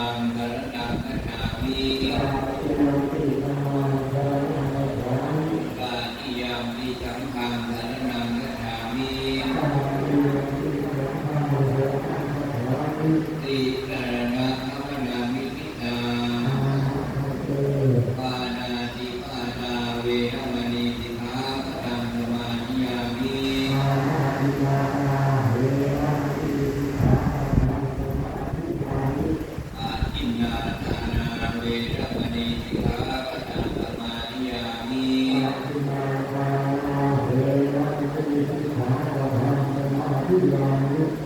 มังกรนังนามิ Good morning.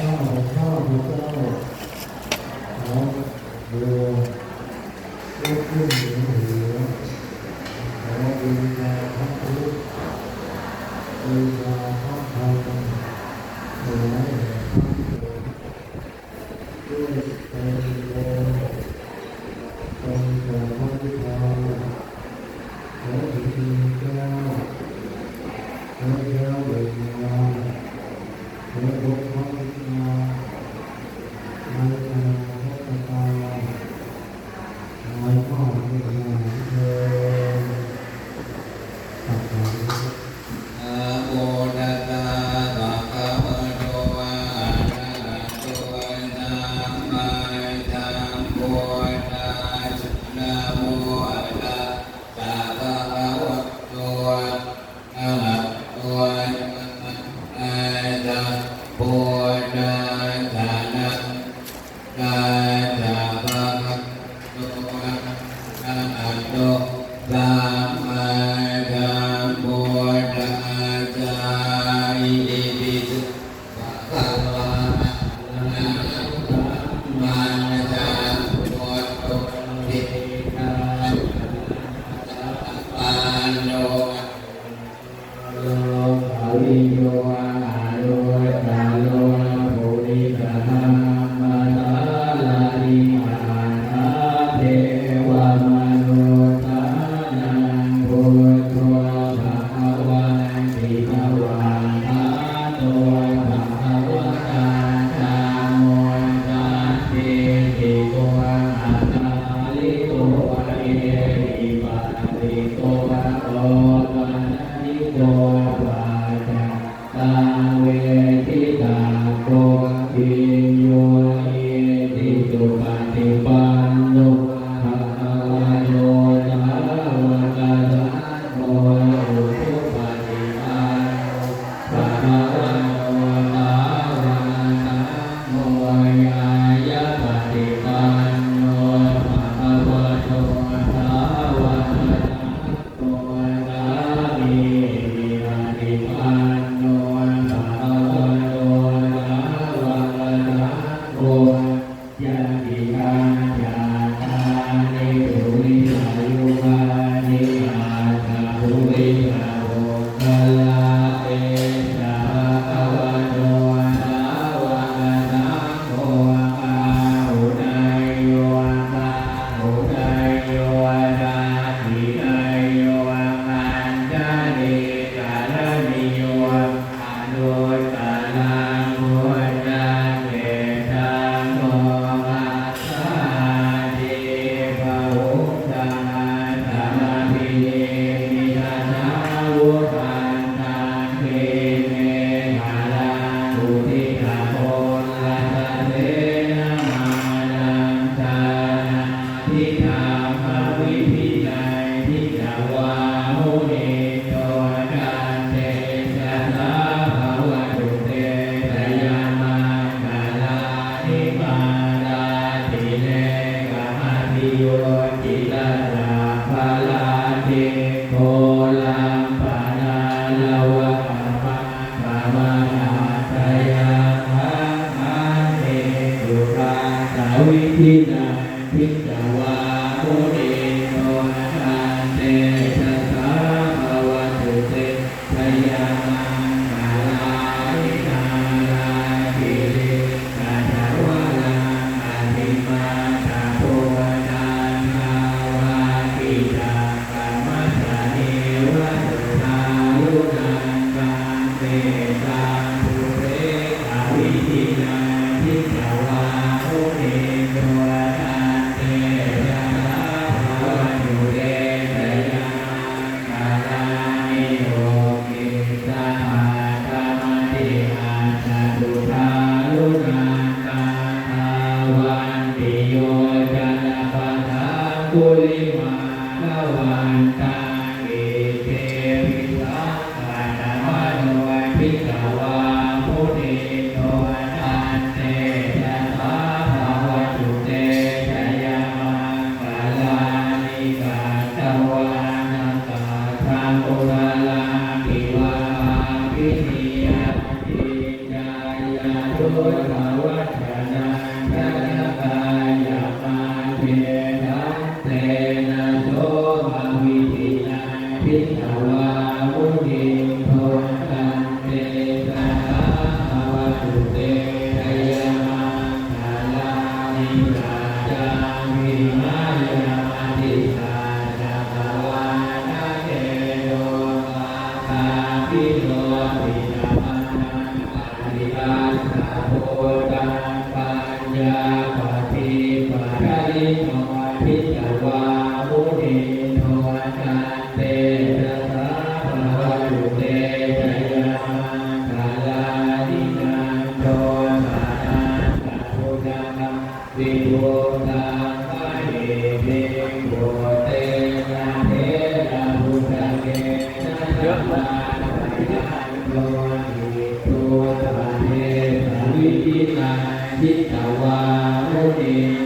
태어나고 태어나고 태어나고 โยจิตา เย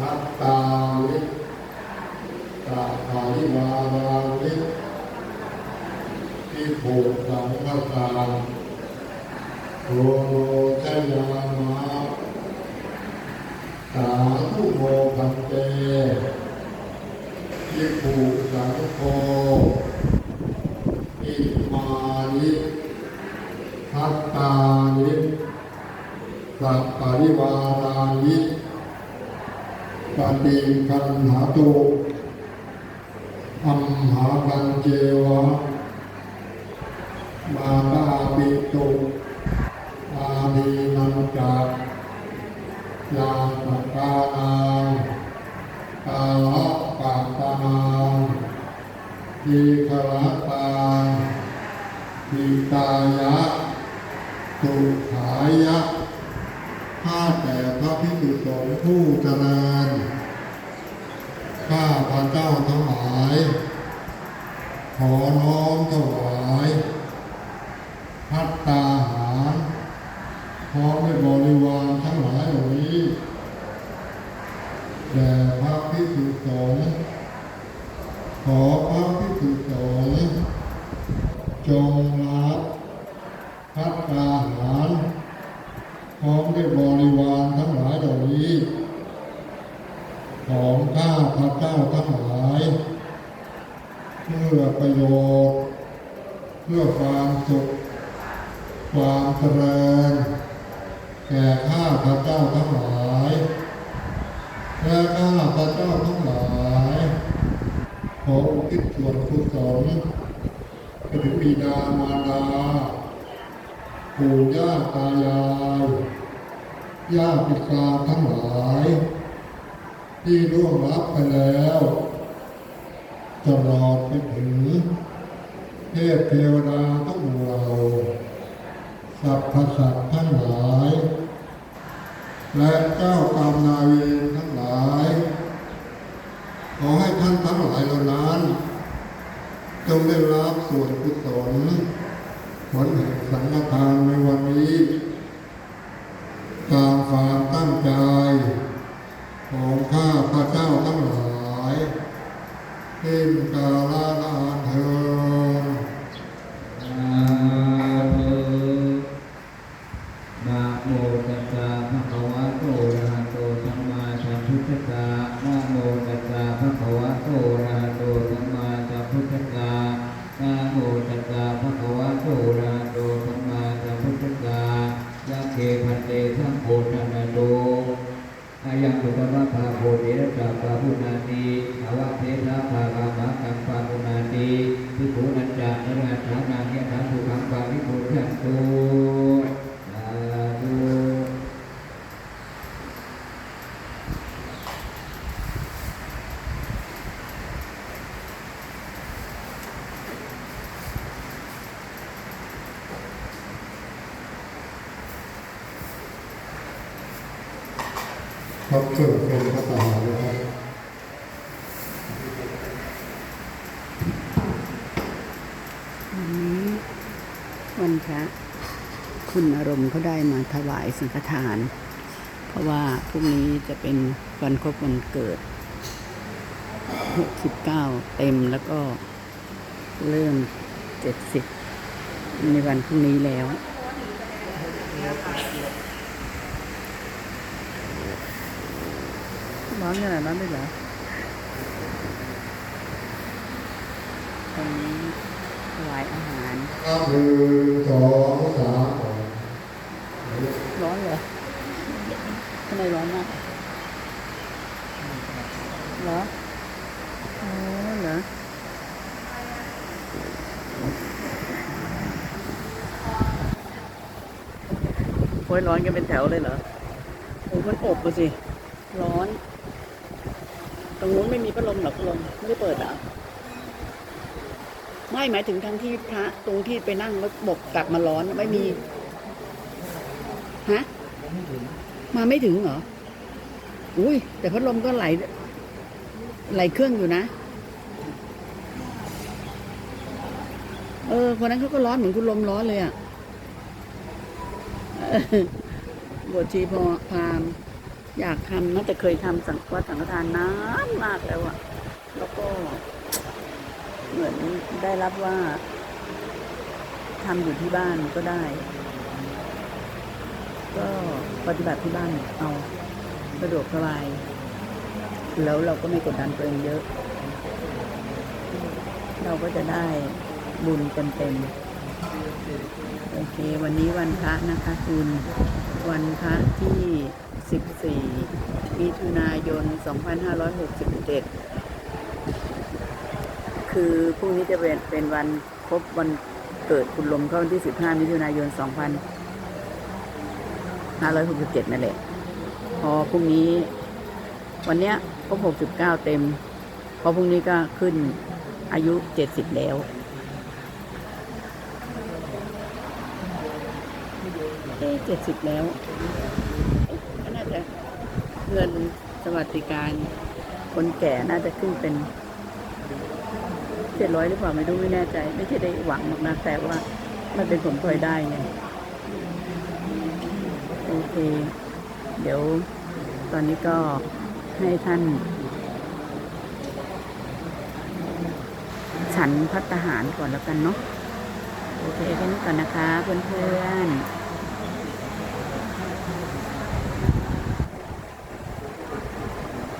นัตตาลิตาภาริวาราลิที่ผูกสังฆทานโรโนชยามะสาธุโมพันเตที่ผูกสังโฆอิมานิพัตตานิสัพปริวารานิ ปฏิคันหาตุอัมหากันเจวะ มาตาปิตุอาดีนันจักยาปกานังกาลปะปานังทีฆรตาทีตายะสุขายะข้าแต่พระพิสุสงฆ์ผู้เจริญ ข้าพระเจ้าทั้งหลาย ขอน้อมถวายพัตตาหารพร้อมด้วยบริวารทั้งหลายเหล่านี้แด่พระพิสุสงฆ์ขอพระพิสุสงฆ์จงรับพัฒนาหารพร้อมด้วยบริวารทั้งหลายเหล่านี้ ของ ข้าพระเจ้าทั้งหลาย เพื่อประโยชน์ เพื่อความสุข ความเจริญ แก่ข้าพระเจ้าทั้งหลายและข้าพระเจ้าทั้งหลายขออุทิศส่วนกุศลไปถึงบิดามารดาปู่ย่าตายายญาติกาทั้งหลาย ที่ร่วงรับไปแล้วตลอดไปถึงเทพเทวดาทั้งเหล่าสัพพสัตว์ทั้งหลาย และเจ้ากรรมนายเวรทั้งหลาย ขอให้ท่านทั้งหลายเหล่านั้นจงได้รับส่วนกุศลผลแห่งสังฆทาน อายังปุตตะภาโพเดระจาปาพุนาติภาวะเทระภาคามากังปาพุนาติพิภูนันจานิราชานาเนธาสุขังปาริโภชันตุสาธุ ครับเกิดเป็นพระตาเลยครับวันนี้วันพระคุณอารมณ์เขาได้มาถวายสังฆทาน เพราะว่าพรุ่งนี้จะเป็นวันครบวันเกิด 69 เต็มแล้วก็เริ่ม 70 ในวันพรุ่งนี้แล้ว ร้อนขนาดนั้นได้เหรอตรงนี้ถวายอาหารหนึ่งสองสามร้อนเหรอทำไมร้อนมากเหรอโอเหรอโอ้ยร้อนกันเป็นแถวเลยเหรอโอ้ยมันอบมาสิ ร้อน รงนู้นไม่มีพัดลมหรอพัดลมไม่ได้เปิดเหรอไม่หมายถึงทางที่พระตรงที่ไปนั่งแล้วบกกลับมาร้อนไม่มีฮะมาไม่ถึงเหรออุ้ยแต่พัดลมก็ไหลไหลเครื่องอยู่นะ เออคนนั้นเขาก็ร้อนเหมือนคุณลมร้อนเลยอะ่ะบวชชีพอพาม อยากทำนะแต่เคยทำสังวัดสังฆทานนานมากแล้วอะ่ะแล้วก็ เหมือนได้รับว่าทำอยู่ที่บ้านก็ได้ ก็ปฏิบัติที่บ้านเอาสะดวกสบาย แล้วเราก็ไม่กดดันตัวเองเยอะ เราก็จะได้บุญเต็มๆ โอเค วันนี้วันพระนะคะคุณ วันพระที่ 14 มิถุนายน 2567 คือพรุ่งนี้จะเป็นเป็นวันครบวันเกิดคุณลมเข้าวันที่ 15 มิถุนายน 2567 นั่นแหละ พอพรุ่งนี้ วันเนี้ยครบ69 เต็ม พอพรุ่งนี้ก็ขึ้นอายุ 70 แล้ว เอ๊เจ็ดสิบแล้วก็น่าจะเงินสวัสดิการ คนแก่น่าจะขึ้นเป็นเจ็ดร้อยหรือเปล่าไม่รู้ไม่แน่ใจ ไม่ใช่ได้หวังหรอกนะแต่ว่ามันเป็นผลพลอยได้ไงโอเค เดี๋ยวตอนนี้ก็ให้ท่าน ฉันพัตตาหารก่อนแล้วกันเนาะโอเคแค่นี้ก่อนนะคะเพื่อนๆ